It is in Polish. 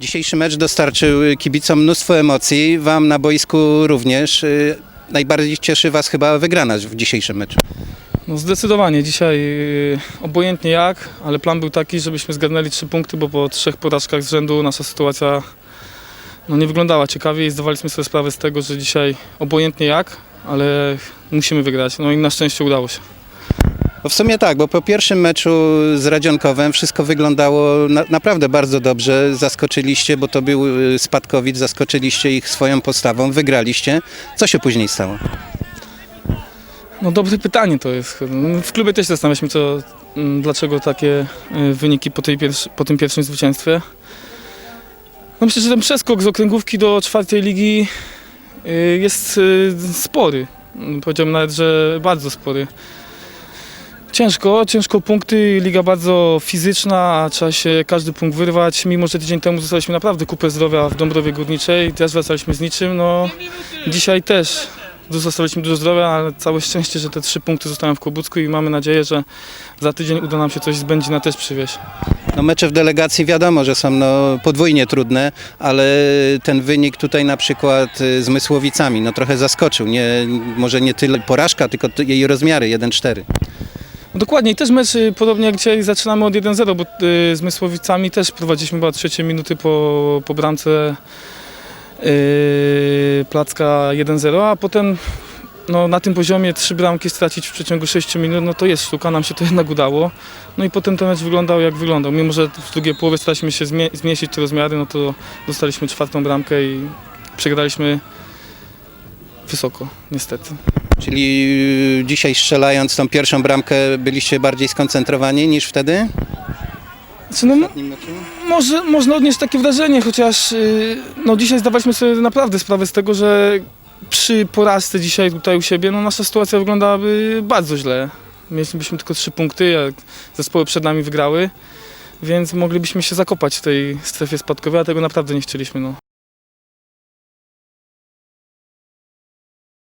Dzisiejszy mecz dostarczył kibicom mnóstwo emocji, wam na boisku również. Y, Najbardziej cieszy was chyba wygrana w dzisiejszym meczu. No zdecydowanie, dzisiaj yy, obojętnie jak, ale plan był taki, żebyśmy zgarnęli trzy punkty, bo po trzech porażkach z rzędu nasza sytuacja no, nie wyglądała ciekawie i zdawaliśmy sobie sprawę z tego, że dzisiaj obojętnie jak, ale musimy wygrać. No i na szczęście udało się. No w sumie tak, bo po pierwszym meczu z Radzionkowem wszystko wyglądało na, naprawdę bardzo dobrze. Zaskoczyliście, bo to był y, spadkowicz, zaskoczyliście ich swoją postawą, wygraliście. Co się później stało? No dobre pytanie to jest. W klubie też zastanawialiśmy, co, mm, dlaczego takie y, wyniki po, tej pierwszy, po tym pierwszym zwycięstwie. No myślę, że ten przeskok z okręgówki do czwartej ligi y, jest spory. Powiedziałbym nawet, że bardzo spory. Ciężko, ciężko punkty, liga bardzo fizyczna, trzeba się każdy punkt wyrwać. Mimo, że tydzień temu zostaliśmy naprawdę kupę zdrowia w Dąbrowie Górniczej, też wracaliśmy z niczym, no dzisiaj też Zostawiliśmy dużo zdrowia, ale całe szczęście, że te trzy punkty zostają w Kobucku i mamy nadzieję, że za tydzień uda nam się coś z Będzina też przywieźć. No mecze w delegacji wiadomo, że są no, podwójnie trudne, ale ten wynik tutaj na przykład y, z Mysłowicami no, trochę zaskoczył. Nie, może nie tyle porażka, tylko jej rozmiary 1-4. No dokładnie i też mecz, y, podobnie jak dzisiaj, zaczynamy od 1-0, bo y, z Mysłowicami też prowadziliśmy chyba trzecie minuty po, po bramce y, Placka 1-0, a potem no, na tym poziomie trzy bramki stracić w przeciągu 6 minut, no to jest sztuka, nam się to jednak udało. No i potem ten mecz wyglądał jak wyglądał. Mimo, że w drugiej połowie staraliśmy się zmie- zmniejszyć te rozmiary, no to dostaliśmy czwartą bramkę i przegraliśmy wysoko, niestety. Czyli y, dzisiaj strzelając tą pierwszą bramkę byliście bardziej skoncentrowani niż wtedy? Znaczy, no, Może, można odnieść takie wrażenie, chociaż yy, no, dzisiaj zdawaliśmy sobie naprawdę sprawę z tego, że przy porażce dzisiaj tutaj u siebie no, nasza sytuacja wyglądałaby bardzo źle. Mielibyśmy tylko trzy punkty, jak zespoły przed nami wygrały, więc moglibyśmy się zakopać w tej strefie spadkowej, a tego naprawdę nie chcieliśmy. No.